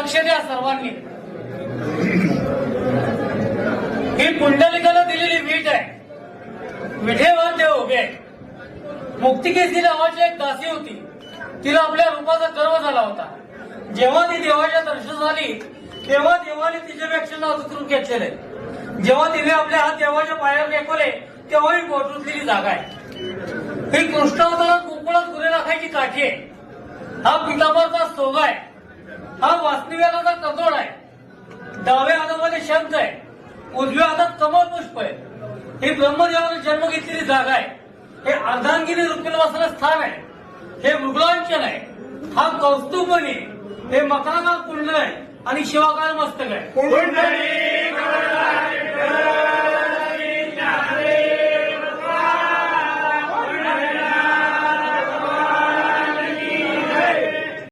लक्ष द्या सर्वांनी. ही पुंडलिकाला दिलेली वीट आहे. विठेवर देव उभे आहे नावाची एक दासी होती. तिला आपल्या रूपाचा गर्व झाला होता. जेव्हा ती देवाच्या दर्शन झाली तेव्हा देवाने तिच्यापेक्षा नाव उतरून घेतलेले जेव्हा तिने आपले हात देवाच्या पायावर टेकवले तेव्हा ही पोटरुतलेली जागा आहे. ही कृष्णावतारात गोकुळात गुरे राखायची काठी आहे. हा पितांबरचा सोगा आहे. हा वास्तव्याचा कतोड आहे. डाव्या हातामध्ये शब्द आहे. उजव्या हातात कमल पुष्प आहे. ही ब्रह्मदेवाने जन्म घेतलेली जागा आहे. हे अर्धांगिनी रुक्मिणवासाला स्थान आहे. हे मृगलांचन आहे. हा कौस्तुभमणी हे मकराकाल कुंडल आहे. आणि शिवाकाल मस्तक आहे.